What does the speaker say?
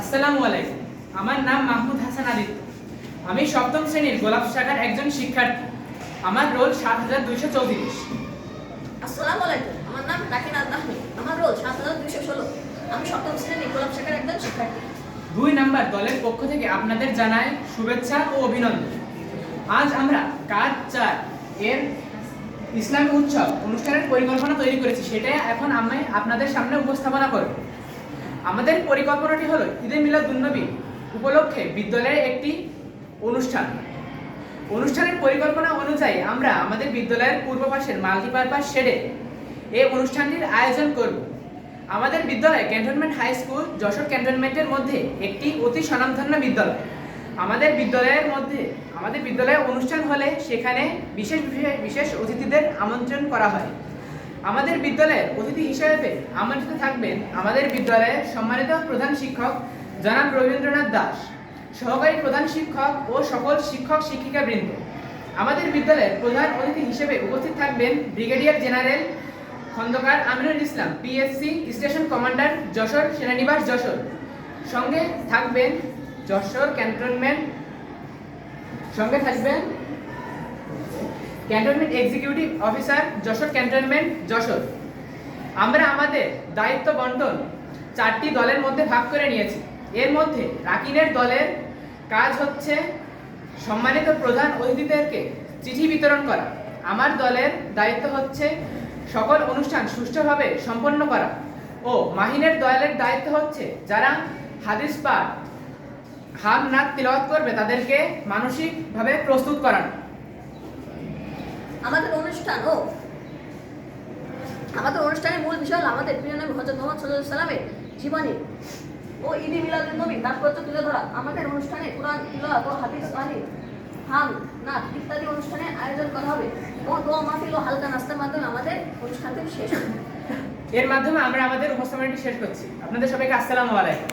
আসসালামু আলাইকুম। আমার নাম মাহমুদ হাসান আদিত্য আমি সপ্তম শ্রেণির গোলাপ শাখার একজন শিক্ষার্থী। আমার রোল সাত হাজার দুইশো চৌত্রিশ। আসসালামু আলাইকুম। আমার নাম রাকিনাল তাহমিদ আমার রোল সাত হাজার দুইশো ষোলো। আমি সপ্তম শ্রেণির গোলাপ শাখার একজন শিক্ষার্থী। দুই নাম্বার দলের পক্ষ থেকে আপনাদের জানাই শুভেচ্ছা ও অভিনন্দন। আজ আমরা কাজ চার এর ইসলামী উৎসব অনুষ্ঠানের পরিকল্পনা তৈরি করেছি। সেটা এখন আমি আপনাদের সামনে উপস্থাপনা করব। আমাদের পরিকল্পনাটি হলো ঈদে মিলাদুন্নবী উপলক্ষে বিদ্যালয়ের একটি অনুষ্ঠান। অনুষ্ঠানের পরিকল্পনা অনুযায়ী আমরা আমাদের বিদ্যালয়ের পূর্ব পাশের মাল্টিপারপাস শেডে এই অনুষ্ঠানটির আয়োজন করব। আমাদের বিদ্যালয় ক্যান্টনমেন্ট হাই স্কুল যশোর ক্যান্টনমেন্টের মধ্যে একটি অতি স্বনামধন্য বিদ্যালয়। আমাদের বিদ্যালয়ের মধ্যে, আমাদের বিদ্যালয়ে অনুষ্ঠান হলে সেখানে বিশেষ- বিশেষ অতিথিদের আমন্ত্রণ করা হয়। আমাদের বিদ্যালয়ের অতিথি হিসেবে আমন্ত্রিত থাকবেন আমাদের বিদ্যালয়ের সম্মানিত প্রধান শিক্ষক জনাব রবীন্দ্রনাথ দাস, সহকারী প্রধান শিক্ষক ও সকল শিক্ষক শিক্ষিকা বৃন্দ আমাদের বিদ্যালয়ের প্রধান অতিথি হিসেবে উপস্থিত থাকবেন brigadier general Khandakar Aminul Islam, PSC station commander Jashore সেনানিবাস Jashore. সঙ্গে থাকবেন যশোর ক্যান্টনমেন্ট, সঙ্গে থাকবেন cantonment executive officer Jashore cantonment, Jashore. আমরা আমাদের দায়িত্ব বন্টন চারটি দলের মধ্যে ভাগ করে নিয়েছি। এর মধ্যে রাকিনের দলের কাজ হচ্ছে সম্মানিত প্রধান অতিথিদেরকে চিঠি বিতরণ করা। আমার দলের দায়িত্ব হচ্ছে সকল অনুষ্ঠান সুষ্ঠুভাবে সম্পন্ন করা। ও মাহিনের দলের দায়িত্ব হচ্ছে যারা হাদিস পাঠ হাম নাথ তিলওয়াত করবে, তাদেরকে মানসিকভাবে প্রস্তুত করানো। আমাদের অনুষ্ঠান, ও। আমাদের অনুষ্ঠানের মূল বিষয় হলো আমাদের প্রিয় নবী হজরত মোহাম্মদ সাল্লাহ সাল্লামের জীবনী। ও ঈদি মিলাদুল নবী তাৎপর্য তুলে ধরা। আমাদের অনুষ্ঠানে কোরআন, তিলাওয়াত ও হাদিস আলী হাম, নাচ ইত্যাদি অনুষ্ঠানের আয়োজন করা হবে। ও দোয়া মাহফিল ও হালকা নাস্তার মাধ্যমে আমাদের অনুষ্ঠানটি শেষ হবে। এর মাধ্যমে আমরা আমাদের উপস্থাপনাটি শেষ করছি। আপনাদের সবাইকে আসসালামু আলাইকুম।